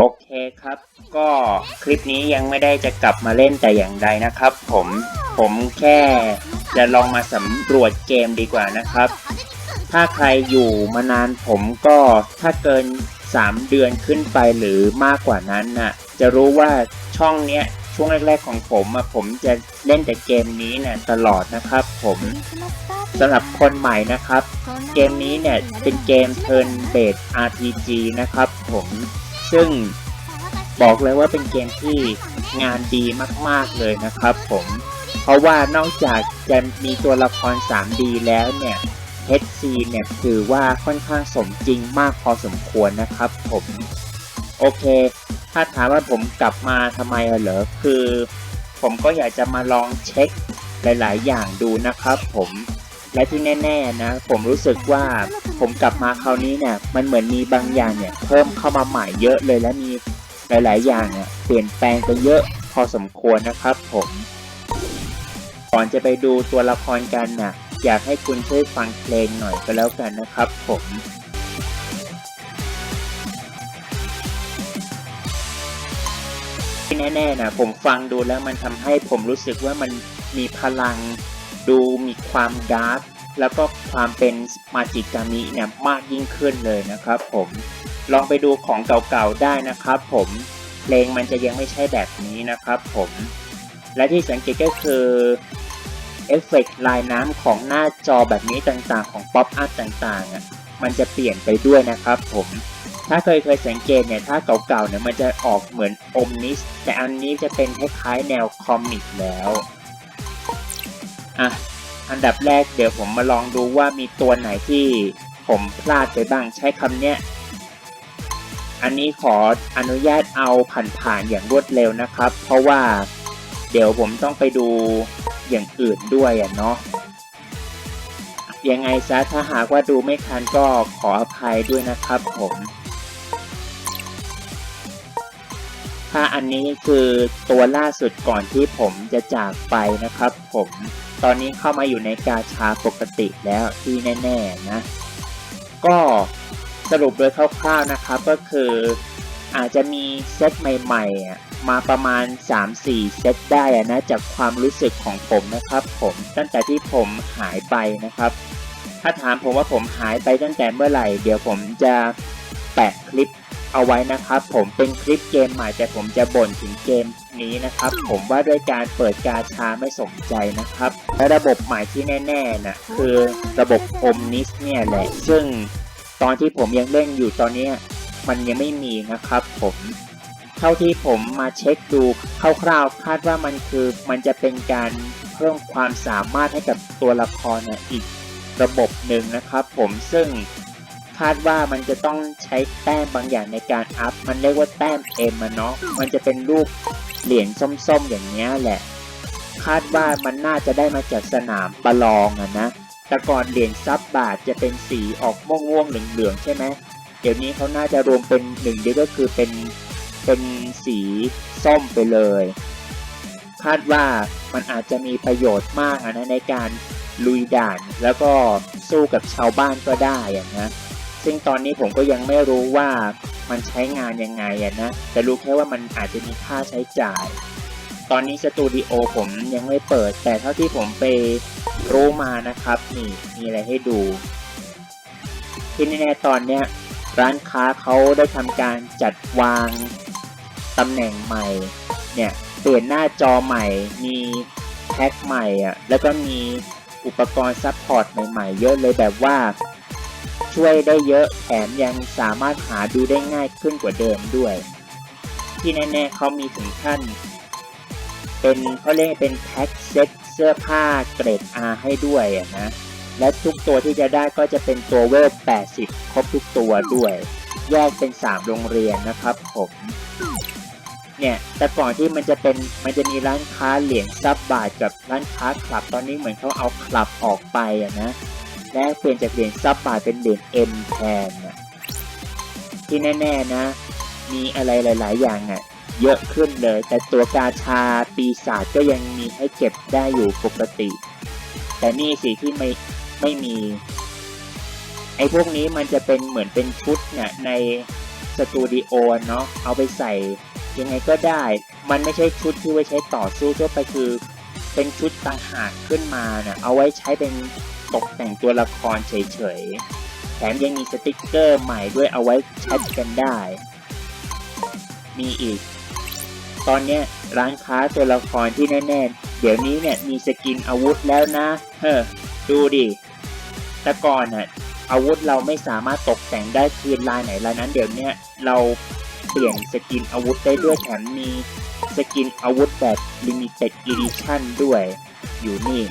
โอเคครับ ก็คลิปนี้ยังไม่ได้จะกลับมาเล่นแต่อย่างใดนะครับ ผมผมแค่จะลองมาสำรวจเกมดีกว่านะครับ ถ้าใครอยู่มานานผมก็ถ้าเกิน 3 เดือนขึ้นไปหรือมากกว่านั้นน่ะ จะรู้ว่าช่องเนี้ยช่วงแรกๆของผมอะผมจะเล่นแต่เกมนี้เนี่ยตลอดนะครับ ผมสำหรับคนใหม่นะครับ เกมนี้เนี่ยเป็นเกม Turn Based RPG นะครับ ผม ซึ่งบอกเลยว่าเป็นเกมที่งานดีมากๆเลยนะครับผม เพราะว่านอกจากจะมีตัวละคร 3D แล้วเนี่ย HC เนี่ยถือว่าค่อนข้างสมจริงมากพอสมควรนะครับผม โอเค ถ้าถามว่าผมกลับมาทำไมเหรอ คือ ผมก็อยากจะมาลองเช็คหลาย ๆ อย่างดูนะครับผม และที่แน่ๆนะ ผมรู้สึกว่าผมกลับมาคราวนี้เนี่ยมันเหมือนมีบางอย่างเนี่ยเพิ่มเข้ามาใหม่เยอะเลยและมีหลายๆ อย่างเนี่ยเปลี่ยนแปลงไปเยอะพอสมควรนะครับผมก่อนจะไปดูตัวละครกันน่ะอยากให้คุณช่วยฟังเพลงหน่อยก็แล้วกันนะครับผมที่แน่ๆนะผมฟังดูแล้วมันทำให้ผมรู้สึกว่ามันมีพลัง ดูมีความดาร์กแล้วก็ความเป็นมาจิกามิเนี่ยมากยิ่งขึ้นเลยนะครับผมลองไปดูของเก่าๆได้นะครับผมเพลงมันจะยังไม่ใช่แบบนี้นะครับผมและที่สังเกตก็คือเอฟเฟกต์ลายน้ำของหน้าจอแบบนี้ต่างๆ ของป๊อปอัพต่างๆอะมันจะเปลี่ยนไปด้วยนะครับผมถ้าเคยเคยสังเกตเนี่ยถ้าเก่าๆเนี่ยมันจะออกเหมือนอมนิสแต่อันนี้จะเป็นคล้ายๆแนวคอมิกแล้ว อะอันดับแรกเดี๋ยวผมมาลองดูว่ามีตัวไหนที่ผมพลาดไปบ้างใช้คำเนี้ย อันนี้ขออนุญาตเอาผ่านๆอย่างรวดเร็วนะครับ เพราะว่าเดี๋ยวผมต้องไปดูอย่างอื่นด้วยอะเนาะยังไงซะถ้าหากว่าดูไม่ทันก็ขออภัยด้วยนะครับผม ถ้าอันนี้คือตัวล่าสุดก่อนที่ผมจะจากไปนะครับผมตอนนี้เข้ามาอยู่ในกาชาปกติแล้วที่แน่ๆนะ ก็สรุปโดยคร่าวๆนะครับก็คืออาจจะมีเซตใหม่ๆ มาประมาณ 3-4 เซตได้นะจากความรู้สึกของผมนะครับ ผมตั้งแต่ที่ผมหายไปนะครับ ถ้าถามผมว่าผมหายไปตั้งแต่เมื่อไหร่ เดี๋ยวผมจะแปะคลิป เอาไว้นะครับ ผมเป็นคลิปเกมใหม่แต่ผมจะบ่นถึงเกมนี้นะครับ ผมว่าด้วยการเปิดกาชาไม่สมใจนะครับ และระบบใหม่ที่แน่ๆนะคือระบบ Omnis เนี่ยแหละ ซึ่งตอนที่ผมยังเล่นอยู่ตอนนี้มันยังไม่มีนะครับ ผมเท่าที่ผมมาเช็คดูคร่าวๆคาดว่ามันคือมันจะเป็นการเพิ่มความสามารถให้กับตัวละครน่ะอีกระบบหนึ่งนะครับ ผมซึ่ง คาดว่ามันจะต้องใช้แต้มบางอย่างในการอัพ มันเรียกว่าแต้ม M อะเนาะ มันจะเป็นรูปเหรียญส้มๆอย่างเนี้ยแหละ คาดว่ามันน่าจะได้มาจากสนามประลองอะนะ แต่ก่อนเหรียญซับบาทจะเป็นสีออกม่วงๆเหลืองๆใช่ไหม เดี๋ยวนี้เขาน่าจะรวมเป็นหนึ่งเดียวก็คือเป็นเป็นสีส้มไปเลย คาดว่ามันอาจจะมีประโยชน์มากนะในการลุยด่านแล้วก็สู้กับชาวบ้านก็ได้อะนะ ซึ่งตอนนี้ผมก็ยังไม่รู้ว่ามันใช้งานยังไงอะนะ แต่รู้แค่ว่ามันอาจจะมีค่าใช้จ่าย ตอนนี้สตูดิโอผมยังไม่เปิด แต่เท่าที่ผมไปรู้มานะครับนี่มีอะไรให้ดู ที่แน่ๆตอนเนี้ยร้านค้าเขาได้ทำการจัดวางตำแหน่งใหม่ เนี่ยเปลี่ยนหน้าจอใหม่ มีแพ็คใหม่อะ แล้วก็มีอุปกรณ์ซัพพอร์ตใหม่ๆ เยอะเลยแบบว่า ช่วยได้เยอะแถมยังสามารถหาดูได้ง่ายขึ้นกว่าเดิมด้วย ที่แน่ๆเขามีถึงขั้น เป็นเขาเรียกเป็นแพ็คเซ็ตเสื้อผ้าเกรด R ให้ด้วยนะ และทุกตัวที่จะได้ก็จะเป็นตัวเวล80 ครบทุกตัวด้วย แยกเป็น 3 โรงเรียนนะครับผมเนี่ยแต่ก่อนที่มันจะเป็นมันจะมีร้านค้าเหรียญซับบาทกับร้านค้าคลับตอนนี้เหมือนเขาเอาคลับออกไปอะนะ และเปลี่ยนจากเหรียญซับบาทเป็นเหรียญ M แทนที่แน่ ๆ นะ มีอะไรหลาย ๆ อย่างอะ เยอะขึ้นเลย แต่ตัวกาชาปีศาจก็ยังมีให้เก็บได้อยู่ปกติ แต่นี่สิที่ไม่ไม่มี ไอ้พวกนี้มันจะเป็นเหมือนเป็นชุดเนี่ยในสตูดิโอเนาะเอาไปใส่ยังไงก็ได้ มันไม่ใช่ชุดที่ไว้ใช้ต่อสู้ทั่วไปคือ เป็นชุดต่างหากขึ้นมาเนะ่ะเอาไว้ใช้เป็น ตกแต่งตัวละครเฉยๆ แถมยังมีสติกเกอร์ใหม่ด้วยเอาไว้แชทกันได้ มีอีก ตอนเนี้ยร้านค้าตัวละครที่แน่ๆ เดี๋ยวนี้เนี่ยมีสกินอาวุธแล้วนะ เฮ้อ ดูดิ แต่ก่อนน่ะอาวุธเราไม่สามารถตกแต่งได้คืนลายไหนลายนั้นเดี๋ยวนี้เราเปลี่ยนสกินอาวุธได้ด้วยแถมมีสกินอาวุธแบบ Limited Edition ด้วยอยู่นี่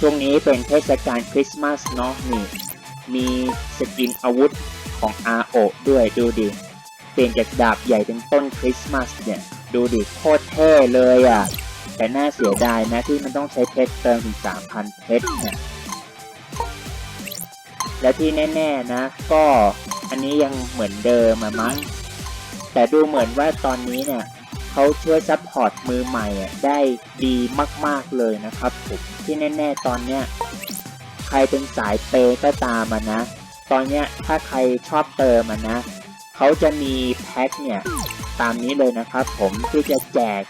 ช่วงนี้เป็นเทศกาลคริสต์มาสเนาะนี่ มีสกินอาวุธของ RO ด้วยดูดิเปลี่ยนจากดาบใหญ่เป็นต้นคริสต์มาสเนี่ย ดูดิโคตรเท่เลยอะ แต่น่าเสียดายนะที่มันต้องใช้เพชรเติมถึง 3,000 เพชรเนี่ยและที่แน่ๆนะ ก็อันนี้ยังเหมือนเดิมมั้งแต่ดูเหมือนว่าตอนนี้เนี่ย เขาช่วยซัพพอร์ตมือใหม่ได้ดีมากๆเลยนะครับผมที่แน่ๆตอนเนี้ยใครเป็นสายเปย์ก็ตามมานะ ตอนเนี้ยถ้าใครชอบเติมนะ เขาจะมีแพ็คเนี่ยตามนี้เลยนะครับผมที่จะแจก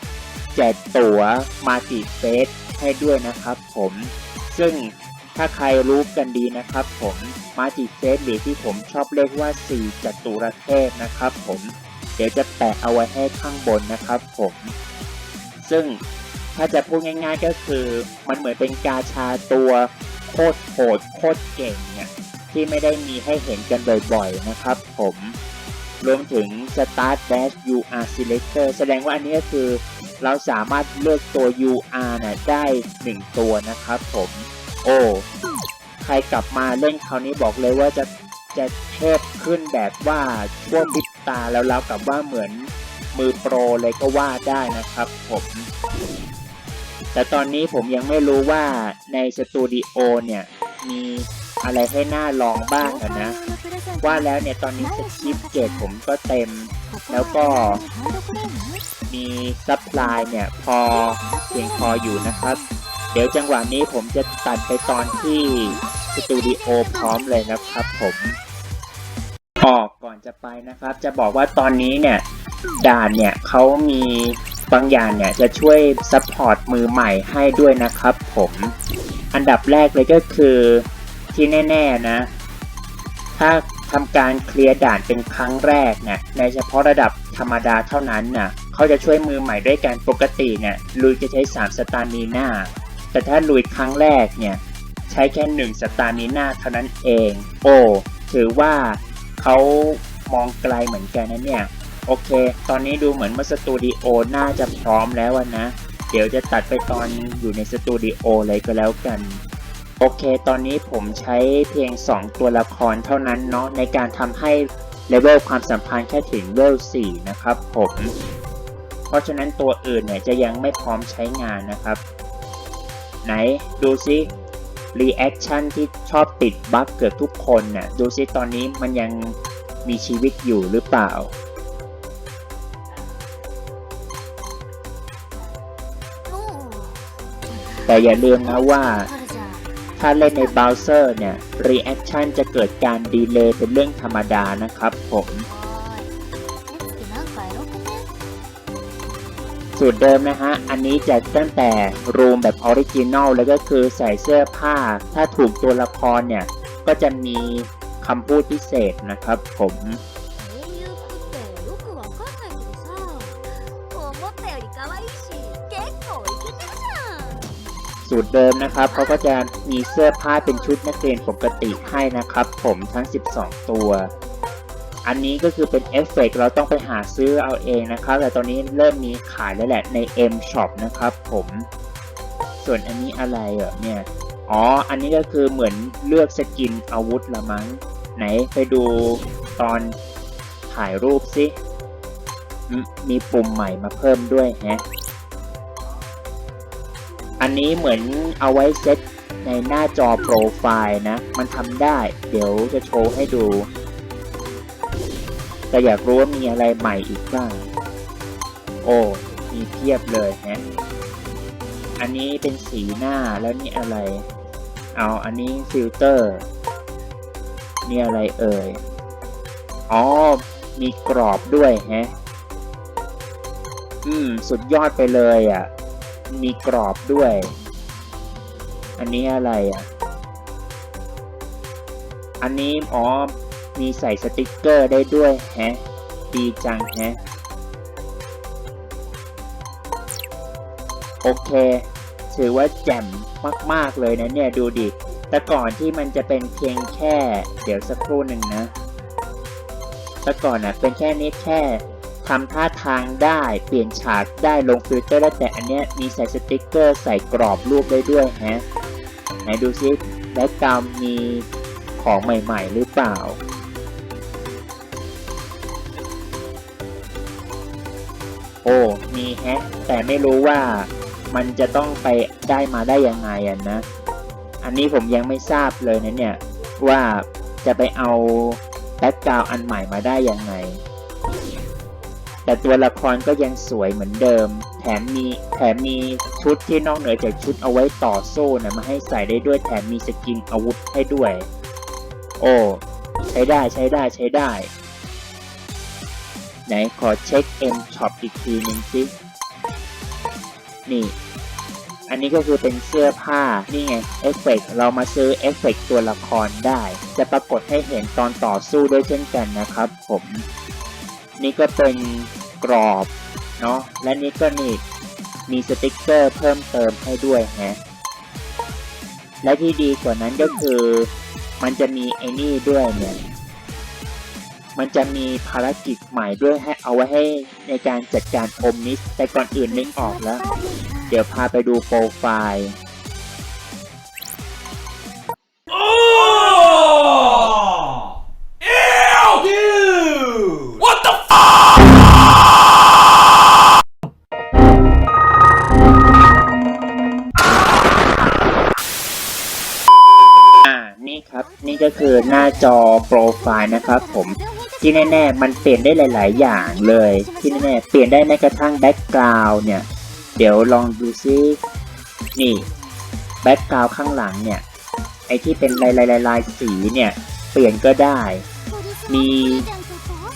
แจกตั๋วมาติเฟสให้ด้วยนะครับผมซึ่งถ้าใครรู้กันดีนะครับผมมาติเฟสหรือที่ผมชอบเรียกว่า 4จัตุรเทพนะครับผม เดี๋ยวจะแปะเอาไว้ให้ข้างบนนะครับผม ซึ่งถ้าจะพูดง่ายๆก็คือมันเหมือนเป็นกาชาตัวโคตรโหดโคตรเก่งเนี่ยที่ไม่ได้มีให้เห็นกันบ่อยๆนะครับผมรวมถึง Start Dash UR Selector แสดงว่าอันนี้ก็คือเราสามารถเลือกตัว UR น่ะได้ 1 ตัวนะครับผม โอ้ ใครกลับมาเล่นคราวนี้บอกเลยว่าจะจะเทพขึ้นแบบว่าช่วงพริบ ตาแล้วเรากับว่าเหมือนมือโปรเลยก็ว่าได้นะครับผมแต่ตอนนี้ผมยังไม่รู้ว่าในสตูดิโอเนี่ยมีอะไรให้หน่าลองบ้างนะ ว่าแล้วเนี่ยตอนนี้สคริปเกตผมก็เต็ม แล้วก็มีซัพพลายเนี่ยพอเพียงพออยู่นะครับ เดี๋ยวจังหวะนี้ผมจะตัดไปตอนที่สตูดิโอพร้อมเลยนะครับผม ออกก่อนจะไปนะครับ จะบอกว่าตอนนี้เนี่ยด่านเนี่ยเขามีบางอย่างเนี่ยจะช่วยซัพพอร์ตมือใหม่ให้ด้วยนะครับผมอันดับแรกเลยก็คือที่แน่ ๆ นะ ถ้าทำการเคลียร์ด่านเป็นครั้งแรกเนี่ยในเฉพาะระดับธรรมดาเท่านั้นน่ะเขาจะช่วยมือใหม่ด้วยการปกติเนี่ยลุยจะใช้ 3 สตามีนาแต่ถ้าลุยครั้งแรกเนี่ยใช้แค่ 1 สตามีนาเท่านั้นเอง โอ้ถือว่า เขามองไกลเหมือนกันนะเนี่ย โอเค ตอนนี้ดูเหมือนว่าสตูดิโอน่าจะพร้อมแล้วนะ เดี๋ยวจะตัดไปตอนอยู่ในสตูดิโอเลยก็แล้วกัน โอเค ตอนนี้ผมใช้เพียง 2 ตัวละครเท่านั้นเนาะในการทำให้เลเวลความสัมพันธ์แค่ถึงเลเวล4นะครับผม เพราะฉะนั้นตัวอื่นเนี่ยจะยังไม่พร้อมใช้งานนะครับ ไหนดูซิ รีแอคชั่นที่ชอบติดบั๊กเกือบทุกคนน่ะดูซิตอนนี้มันยังมีชีวิตอยู่หรือเปล่า แต่อย่าลืมนะว่า ถ้าเล่นในเบราว์เซอร์เนี่ยรีแอคชั่นจะเกิดการดีเลย์เป็นเรื่องธรรมดานะครับผม สูตรเดิมนะฮะ อันนี้จะตั้งแต่รูมแบบออริจินอลแล้วก็คือใส่เสื้อผ้า ถ้าถูกตัวละครเนี่ย ก็จะมีคำพูดพิเศษนะครับผมสูตรเดิมนะครับเขาก็จะมีเสื้อผ้าเป็นชุดนักเรียนปกติให้นะครับ ผมทั้ง 12 ตัว อันนี้ก็คือเป็นเอฟเฟกต์เราต้องไปหาซื้อเอาเองนะครับ แต่ตอนนี้เริ่มมีขายแล้วแหละใน M Shop นะครับผม ส่วนอันนี้อะไรเหรอเนี่ย อ๋อ อันนี้ก็คือเหมือนเลือกสกินอาวุธละมั้ง ไหนไปดูตอนถ่ายรูปสิ มีปุ่มใหม่มาเพิ่มด้วยฮะ อันนี้เหมือนเอาไว้เซตในหน้าจอโปรไฟล์นะ มันทำได้ เดี๋ยวจะโชว์ให้ดู แต่อยากรู้ว่ามีอะไรใหม่อีกบ้าง โอ้ มีเพียบเลยฮะอันนี้เป็นสีหน้าแล้วนี่อะไร เอาอันนี้ฟิลเตอร์นี่อะไรเอ่ย อ๋อ มีกรอบด้วยแฮะ อืม สุดยอดไปเลยอะ มีกรอบด้วย อันนี้อะไรอะ อันนี้ อ๋อ มีใส่สติกเกอร์ได้ด้วยแฮะ ดีจังแฮะ โอเค ถือว่าแจ่มมาก ๆ เลยนะเนี่ย ดูดิ แต่ก่อนที่มันจะเป็นเพียงแค่ เดี๋ยวสักครู่หนึ่งนะ แต่ก่อนน่ะเป็นแค่นี้แค่ทำท่าทางได้เปลี่ยนฉากได้ลงฟิลเตอร์ได้แต่อันเนี้ยมีใส่สติกเกอร์ใส่กรอบรูปได้ด้วยฮะไหนดูซิแบ็กกราวมีของใหม่ ๆ หรือเปล่า อ้ มีแฮะ แต่ไม่รู้ว่ามันจะต้องไปได้มาได้ยังไงอะนะ อันนี้ผมยังไม่ทราบเลยนะเนี่ย ว่าจะไปเอาแบ็กกราวอันใหม่มาได้ยังไง แต่ตัวละครก็ยังสวยเหมือนเดิม แถมมีแถมมีชุดที่นอกเหนือจากชุดเอาไว้ต่อสู้นะมาให้ใส่ได้ด้วยแถมมีสกินอาวุธให้ด้วย โอ้ ใช้ได้ใช้ได้ใช้ได้ ไหนขอเช็ค M Shop อีกทีหนึ่งสินี่ อันนี้ก็คือเป็นเสื้อผ้า นี่ไงเอฟเฟกเรามาซื้อเอฟเฟกตัวละครได้ จะปรากฏให้เห็นตอนต่อสู้ด้วยเช่นกันนะครับผม นี่ก็เป็นกรอบ เนาะ และนี่ก็นี่ มีสติกเกอร์เพิ่มเติมให้ด้วยฮะและที่ดีกว่านั้นก็คือ มันจะมีไอ้นี่ด้วยเนี่ย มันจะมีภารกิจใหม่ด้วยให้เอาไว้ให้ในการจัดการอมนิสแต่ก่อนอื่นนึกออกแล้ว เดี๋ยวพาไปดูโปรไฟล์ Oh! Ew! Dude! What the f- อ่านี่ครับ นี่ก็คือหน้าจอโปรไฟล์นะครับผม ที่แน่ๆ มันเปลี่ยนได้หลาย ๆ อย่างเลย ที่แน่ๆ เปลี่ยนได้แม้กระทั่งแบ็กกราวด์เนี่ย เดี๋ยวลองดูซิ นี่ แบ็กกราวด์ข้างหลังเนี่ย ไอที่เป็นลายลายลายสีเนี่ย เปลี่ยนก็ได้ มี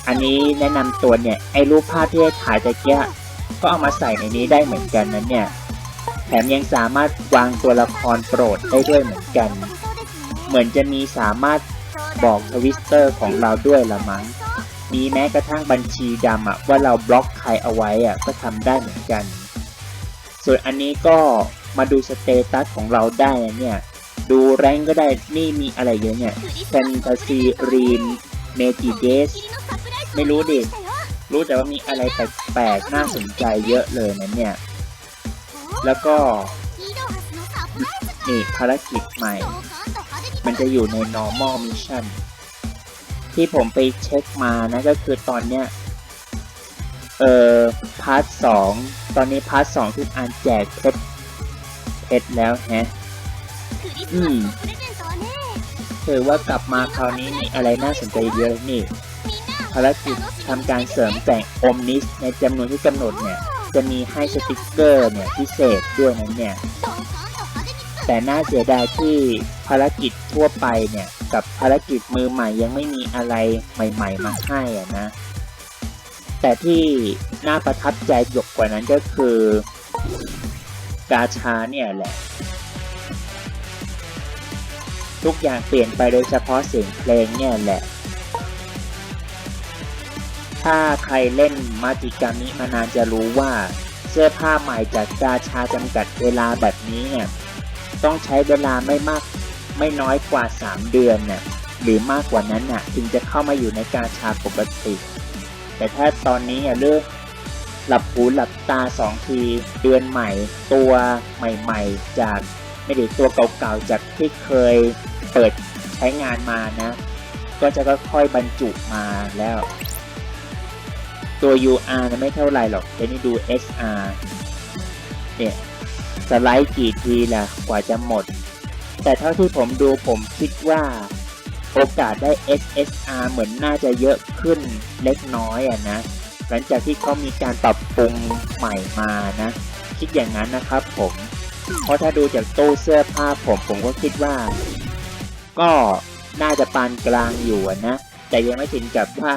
อันนี้แนะนำตัวเนี่ย ไอรูปภาพที่ถ่ายตะเกียก็เอามาใส่ในนี้ได้เหมือนกันนะเนี่ย แถมยังสามารถวางตัวละครโปรดได้ด้วยเหมือนกัน เหมือนจะมีสามารถ บอกทวิสเตอร์ของเราด้วยละมั้ง มีแม้กระทั่งบัญชีดำอะว่าเราบล็อกใครเอาไว้อะก็ทำได้เหมือนกัน ส่วนอันนี้ก็มาดูสเตตัสของเราได้นะเนี่ย ดูแรงก็ได้ นี่มีอะไรเยอะเนี่ยแฟนตาซีรีนเมจิเดสไม่รู้ดิ รู้แต่ว่ามีอะไรแปลกๆน่าสนใจเยอะเลยนะเนี่ย แล้วก็ นี่ภารกิจใหม่ มันจะอยู่ใน normal mission ที่ผมไปเช็คมานะก็คือตอนเนี้ย เอ่อ พาร์ทสองตอนนี้พาร์ทสองทุกอันแจกเพชรเพชรแล้วแฮะอืมถือว่ากลับมาคราวนี้มีอะไรน่าสนใจเยอะนี่ ภารกิจทำการเสริมแต่งอมนิสในจำนวนที่กำหนดเนี่ย จะมีให้สติกเกอร์เนี่ยพิเศษด้วยนะเนี่ย แต่น่าเสียดายที่ภารกิจทั่วไปเนี่ย กับภารกิจมือใหม่ยังไม่มีอะไรใหม่ ๆ มาให้อะนะ แต่ที่น่าประทับใจยกกว่านั้นก็คือกาชาเนี่ยแหละ ทุกอย่างเปลี่ยนไปโดยเฉพาะเสียงเพลงเนี่ยแหละ ถ้าใครเล่นมาจิกามิมานานจะรู้ว่าเสื้อผ้าใหม่จากกาชาจำกัดเวลาแบบนี้เนี่ย ต้องใช้เวลาไม่มากไม่น้อยกว่า 3 เดือนน่ะหรือมากกว่านั้นน่ะถึงจะเข้ามาอยู่ในกาชาปกติ แต่ถ้าตอนนี้เลือกหลับหูหลับตาสองที เดือนใหม่ ตัวใหม่ ๆ จากไม่ได้ตัวเก่าๆจากที่เคยเปิดใช้งานมานะ ก็จะค่อยๆบรรจุมาแล้ว ตัว UR นะไม่เท่าไรหรอกแต่นี่ดู SR เนี่ย ไลด์กี่ทีล่ะกว่าจะหมด แต่เท่าที่ผมดูผมคิดว่าโอกาสได้ SSR เหมือนน่าจะเยอะขึ้นเล็กน้อยอะนะ หลังจากที่เขามีการปรับปรุงใหม่มานะ คิดอย่างนั้นนะครับผม เพราะถ้าดูจากตู้เสื้อผ้าผมผมก็คิดว่า ก็น่าจะปานกลางอยู่นะ แต่ยังไม่ถึงกับว่า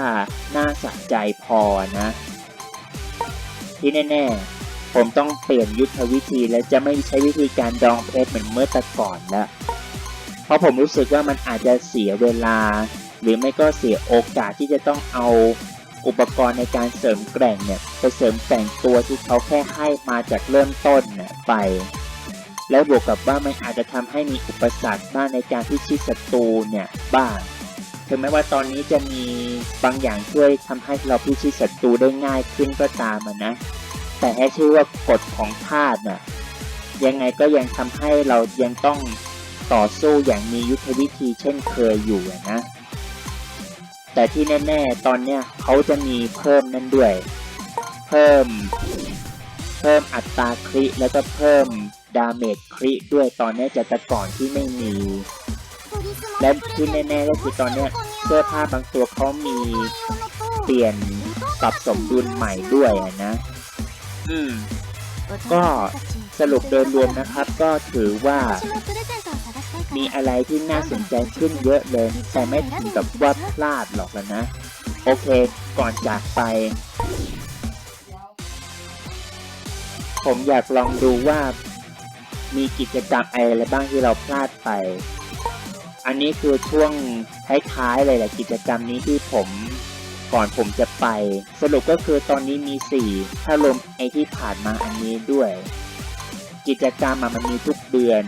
น่าสะใจพอนะ ที่แน่ ๆ ผมต้องเปลี่ยนยุทธวิธีและจะไม่ใช้วิธีการดองเพชรเหมือนเมื่อแต่ก่อนแล้วเพราะผมรู้สึกว่ามันอาจจะเสียเวลา หรือไม่ก็เสียโอกาสที่จะต้องเอาอุปกรณ์ในการเสริมแกร่งเนี่ยไปเสริมแต่งตัวที่เขาแค่ให้มาจากเริ่มต้นเนี่ยไป แล้วบวกกับว่ามันอาจจะทำให้มีอุปสรรคบ้างในการที่ชิดศัตรูเนี่ยบ้างถึงแม้ว่าตอนนี้จะมีบางอย่างช่วยทำให้เราพิชิตศัตรูได้ง่ายขึ้นก็ตามนะ แต่ให้ชื่อว่ากฎของธาตุน่ะยังไงก็ยังทำให้เรายังต้องต่อสู้อย่างมียุทธวิธีเช่นเคยอยู่นะ แต่ที่แน่ๆตอนเนี้ยเขาจะมีเพิ่มนั่นด้วย เพิ่ม เพิ่มอัตราคริแล้วก็เพิ่มดาเมจคริด้วยตอนนี้จากแต่ก่อนที่ไม่มี และที่แน่ๆก็คือตอนเนี้ยเสื้อผ้าบางตัวเขามีเปลี่ยนปรับสมดุลใหม่ด้วยนะ อืมก็สรุปโดยรวมนะครับ ก็ถือว่า มีอะไรที่น่าสนใจขึ้นเยอะเลย แต่ไม่ถึงกับว่าพลาดหรอกแล้วนะ โอเค ก่อนจากไป ผมอยากลองดูว่า มีกิจกรรมอะไรบ้างที่เราพลาดไป อันนี้คือช่วงท้ายๆเลยแหละกิจกรรมนี้ที่ผม ก่อนผมจะไป สรุปก็คือตอนนี้มี 4 ถ้ารวมไอที่ผ่านมาอันนี้ด้วย กิจกรรมมันมีทุกเดือน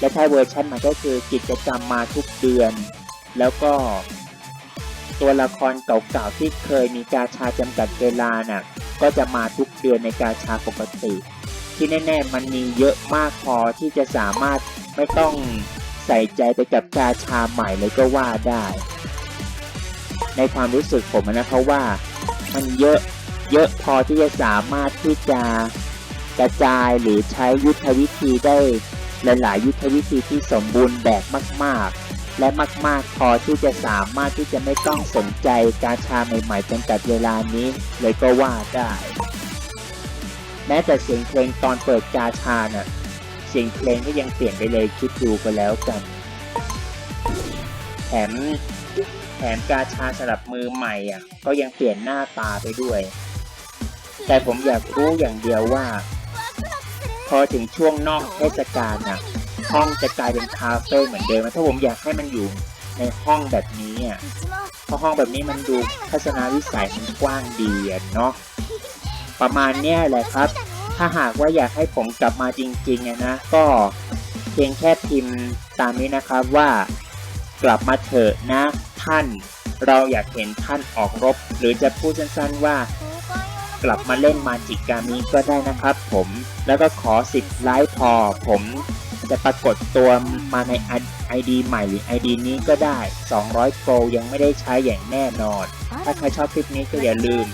และถ้าเวอร์ชันมันก็คือกิจกรรมมาทุกเดือน แล้วก็ ตัวละครเก่าๆที่เคยมีกาชาจำกัดเวลาน่ะก็จะมาทุกเดือนในกาชาปกติ ที่แน่ๆมันมีเยอะมากพอที่จะสามารถไม่ต้องใส่ใจไปกับกาชาใหม่เลยก็ว่าได้ ในความรู้สึกผมนะเพราะว่ามันเยอะเยอะพอที่จะสามารถที่จะกระจายหรือใช้ยุทธวิธีได้หลายๆ ยุทธวิธีที่สมบูรณ์แบบมากๆ และมาก ๆ พอที่จะสามารถที่จะไม่ต้องสนใจกาชาใหม่ๆจำกัดเวลานี้เลยก็ว่าได้ แม้แต่เสียงเพลงตอนเปิดกาชาน่ะเสียงเพลงก็ยังเปลี่ยนไปเลยคิดดูก็แล้วกันแถม แถมกาชาสำหรับมือใหม่อะ ก็ยังเปลี่ยนหน้าตาไปด้วย แต่ผมอยากรู้อย่างเดียวว่า พอถึงช่วงนอกเทศกาลน่ะ ห้องจะกลายเป็นคาเฟ่เหมือนเดิมไหมถ้าผมอยากให้มันอยู่ในห้องแบบนี้อะเพราะห้องแบบนี้มันดูทัศนวิสัยมันกว้างดีอะเนาะประมาณเนี้ยแหละครับ ถ้าหากว่าอยากให้ผมกลับมาจริงๆนะ ก็เพียงแค่พิมพ์ตามนี้นะครับว่ากลับมาเถอะนะ ท่าน เราอยากเห็นท่านออกรบ หรือจะพูดสั้นๆว่า กลับมาเล่นมาจิกามิก็ได้นะครับผม แล้วก็ขอสิบไลค์พอ ผมจะปรากฏตัวมาใน ID ใหม่หรือ ID นี้ก็ได้ 200โกลยังไม่ได้ใช้อย่างแน่นอน ถ้าใครชอบคลิปนี้ก็อย่าลืม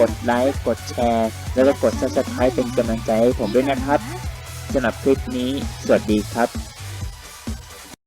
กดไลค์ กดแชร์ แล้วก็กด subscribe เป็นกำลังใจให้ผมด้วยนะครับสำหรับคลิปนี้ สวัสดีครับ